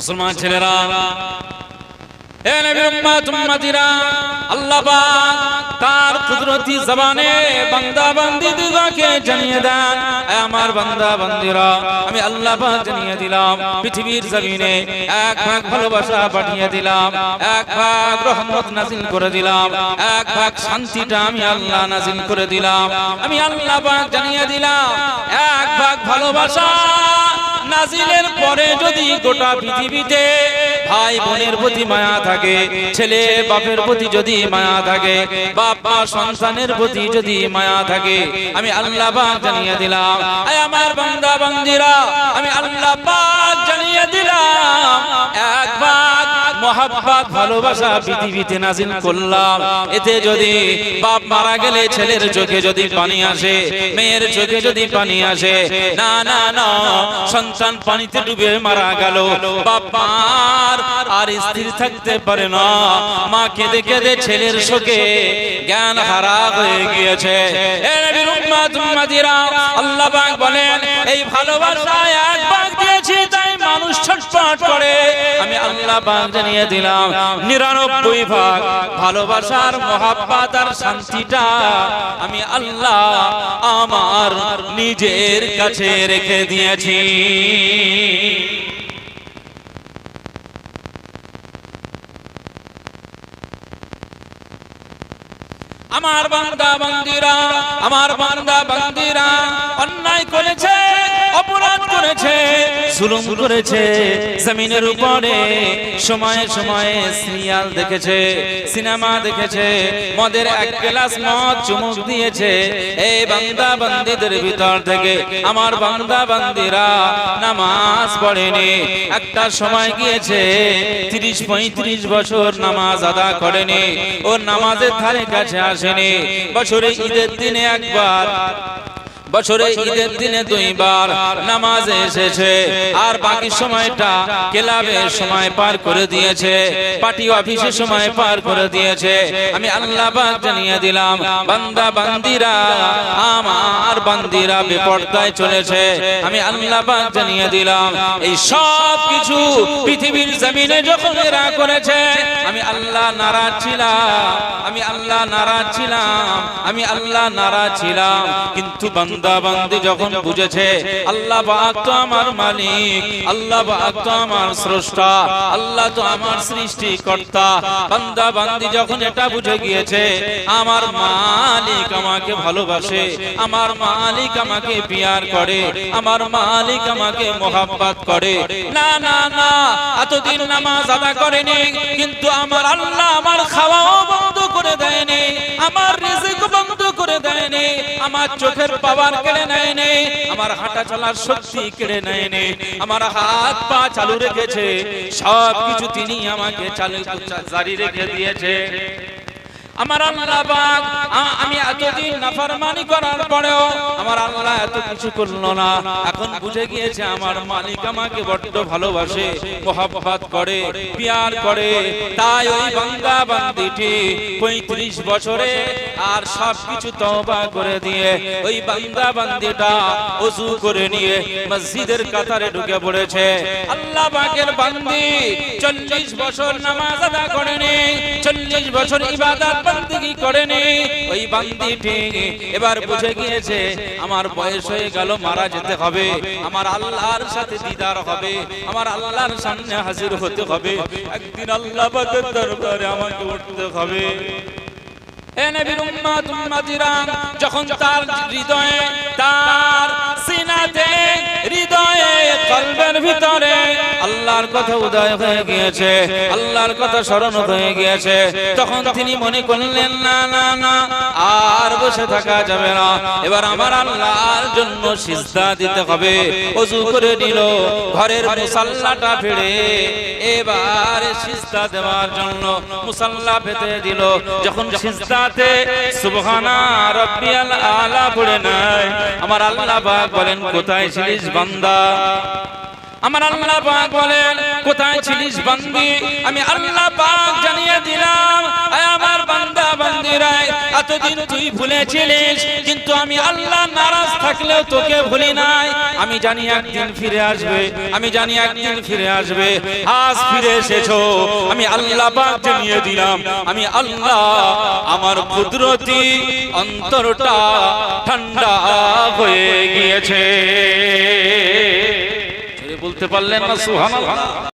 মুসলমান ছেলেরা আমি আল্লাহ পৃথিবীর এক ভালোবাসা পাঠিয়ে দিলাম, এক নাজিল করে দিলাম, এক ভাগ শান্তিটা আমি আল্লাহ নাজিল করে দিলাম, আমি আল্লাহ জানিয়ে দিলাম, এক ভাগ ভালোবাসা নাজিলের পরে যদি গোটা পৃথিবীতে ভাই বোনের প্রতি মায়া থাকে, ছেলে বাপের প্রতি যদি মায়া থাকে বাবা সন্তানের প্রতি যদি মায়া থাকে, আমি আল্লাহ পাক জানিয়ে দিলাম আমার বান্দা বান্দিরা, আমি আল্লাহ পাক জানিয়ে দিলাম এক ভাগ মহাব্বত, ভালোবাসা পৃথিবীতে নাজিল করলাম, এতে যদি বাপ মারা গেলে ছেলের চোখে যদি পানি আসে, মেয়ের চোখে যদি পানি আসে, না না না, সন্তান পানিতে ডুবে মারা গেল বাবার আর স্থির থাকতে পারে না। মা কেঁদে কেঁদে ছেলের শোকে জ্ঞান হারা হয়ে গিয়েছে। আল্লাহ বলেন, এই তাই মানুষ ছটফট করে। আমি আল্লাহ জানিয়ে দিলাম, নিরানব্বই ভাগ ভালোবাসার মহাব্বাত আর শান্তিটা আমি আল্লাহ আমার নিজের কাছে রেখে দিয়েছি। আমার বান্দা বান্দিরা আমার বান্দা বান্দিরা অন্যায় করেছে অপরাধ করেছে জুলুম করেছে জমিনের উপরে সময়ে সময়ে সিরিয়াল দেখেছে সিনেমা দেখেছে মদের এক গ্লাস মদ চুমুক দিয়েছে এই বান্দা বান্দিদের ভিতর থেকে আমার বান্দা বান্দিরা নামাজ পড়েনি। একটা সময় গিয়েছে তিরিশ পঁয়ত্রিশ বছর নামাজ আদা করেনি ও নামাজের ধারে কাছে আসেনি বছরে ঈদের দিনে একবার বছরে ঈদের দিনে দুইবার নামাজে এসেছে। আর বাকি সময়টা ক্লাবের সময় পার করে দিয়েছে। পার্টি অফিসের সময় পার করে দিয়েছে। আমি আল্লাহ পাক জানিয়ে দিলাম বান্দা বান্দিরা আমার বান্দিরা বেপর্দায় চলেছে। আমি আল্লাহ পাক জানিয়ে দিলাম এই সব কিছু পৃথিবীর জমিনে যখন এরা করেছে আমি আল্লাহ নারাজ ছিলাম। আমি আল্লাহ নারাজ ছিলাম। আমি আল্লাহ নারাজ ছিলাম। কিন্তু বান্দা বান্দি যখন বুঝেছে, আল্লাহ পাক তো আমার মালিক, আল্লাহ পাক তো আমার স্রষ্টা, আল্লাহ তো আমার সৃষ্টিকর্তা বান্দা বান্দি যখন এটা বুঝে গিয়েছে, আমার মালিক আমাকে ভালোবাসে, আমার মালিক আমাকে পিয়ার করে, আমার মালিক আমাকে মোহাব্বত করে। না না না, এতদিন নামাজ আদা করেনি, কিন্তু আমার আল্লাহ আমার খাওয়াও বন্ধ করে দেয়নি, আমার রিজিক বন্ধ দেয়নি আমার চোখের পাওয়ার কেড়ে নেয়নি, আমার হাঁটা চলার শক্তি কেড়ে নেয়নি, আমার হাত পা চালু রেখেছে সব কিছু তিনি আমাকে চালু, জারি রেখে দিয়েছে। আমার আল্লাহ পাক আমি এতদিন নাফরমানি করার পরেও আমার আল্লাহ এত কিছু করল না। এখন বুঝে গিয়েছে আমার মালিক আমাকে বড্ড ভালোবাসে, মোহাব্বত করে, পিয়ার করে। তাই ওই বান্দা বান্দিটি পঁয়ত্রিশ বছরে আর সব কিছু তওবা করে দিয়ে ওই বান্দা বান্দিটা ওযু করে নিয়ে মসজিদের কাতারে ঢুকে পড়েছে। আল্লাহ পাকের বান্দি চল্লিশ বছর নামাজ আদা করেনি, চল্লিশ বছর ইবাদত বান্দিগি করেনি, ওই এবার বুঝে গিয়েছে, আমার বয়স হয়ে গেল, মারা যেতে হবে। আমার আল্লাহর সাথে দিদার হবে, আমার আল্লাহর সামনে হাজির হতে হবে। একদিন আল্লাহ দরবারে আমাকে উঠতে হবে। যখন তার হৃদয়ে, তার সিনাতে হৃদয়ে কলবের ভিতরে আল্লাহর কথা উদয় হয়ে গিয়েছে, আল্লাহর কথা স্মরণ হয়ে গিয়েছে। তখন তিনি মনে করলেন, না না না, আর বসে থাকা যাবে না। এবার আমার আল্লাহর জন্য সিজদা দিতে হবে। ওযু করে নিল, ঘরের মুসাল্লাটা ফিরে। এবার সিজদা দেওয়ার জন্য মুসাল্লা পেতে দিল। যখন সিজদাতে সুবহানা রাব্বিয়াল আলা পড়ে নাই আমার আল্লাহ পাক বলেন, কোথায় ছিলিস বান্দা? Música আমার আল্লাহ পাক বলেন, কোথায় ছিলিস বান্দি? আমি আল্লাহ পাক জানিয়ে দিলাম আমার বান্দা বান্দিরা এতদিন তুই ভুলেছিলিস, কিন্তু আমি আল্লাহ নারাজ থাকলেও তোকে ভুলি নাই। আমি জানি একদিন ফিরে আসবে, আমি জানি একদিন ফিরে আসবে, আজ ফিরে এসেছ। আমি আল্লাহ পাক জানিয়ে দিলাম, আমি আল্লাহ আমার কুদরতি অন্তরটা ঠান্ডা হয়ে গিয়েছে। বলতে পারলেন না সুহান